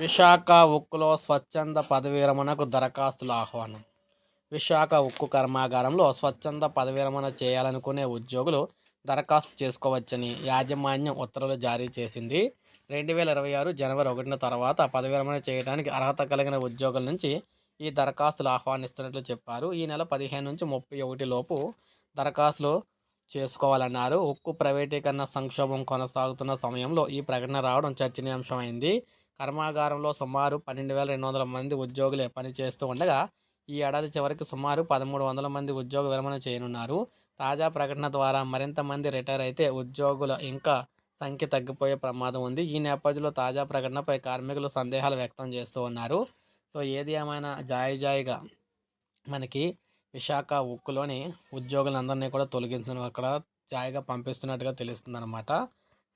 విశాఖ ఉక్కులో స్వచ్ఛంద పదవీ విరమణకు దరఖాస్తుల ఆహ్వానం. విశాఖ ఉక్కు కర్మాగారంలో స్వచ్ఛంద పదవీ విరమణ చేయాలనుకునే ఉద్యోగులు దరఖాస్తు చేసుకోవచ్చని యాజమాన్యం ఉత్తర్వులు జారీ చేసింది. రెండు వేల ఇరవై ఆరు జనవరి ఒకటిన తర్వాత పదవీ విరమణ చేయడానికి అర్హత కలిగిన ఉద్యోగుల నుంచి ఈ దరఖాస్తులు ఆహ్వానిస్తున్నట్లు చెప్పారు. ఈ నెల పదిహేను నుంచి ముప్పై ఒకటి లోపు దరఖాస్తులు చేసుకోవాలన్నారు. ఉక్కు ప్రైవేటీకరణ సంక్షోభం కొనసాగుతున్న సమయంలో ఈ ప్రకటన రావడం చర్చనీయాంశమైంది. కర్మాగారంలో సుమారు పన్నెండు వేల రెండు వందల మంది ఉద్యోగులే పనిచేస్తూ ఉండగా ఈ ఏడాది చివరికి సుమారు పదమూడు వందల మంది ఉద్యోగ విరమణ చేయనున్నారు. తాజా ప్రకటన ద్వారా మరింత మంది రిటైర్ అయితే ఉద్యోగుల ఇంకా సంఖ్య తగ్గిపోయే ప్రమాదం ఉంది. ఈ నేపథ్యంలో తాజా ప్రకటనపై కార్మికులు సందేహాలు వ్యక్తం చేస్తూ ఉన్నారు. సో ఏది ఏమైనా జాయి జాయిగా మనకి విశాఖ ఉక్కులోని ఉద్యోగులందరినీ కూడా తొలగించడం అక్కడ జాయిగా పంపిస్తున్నట్టుగా తెలుస్తుంది అనమాట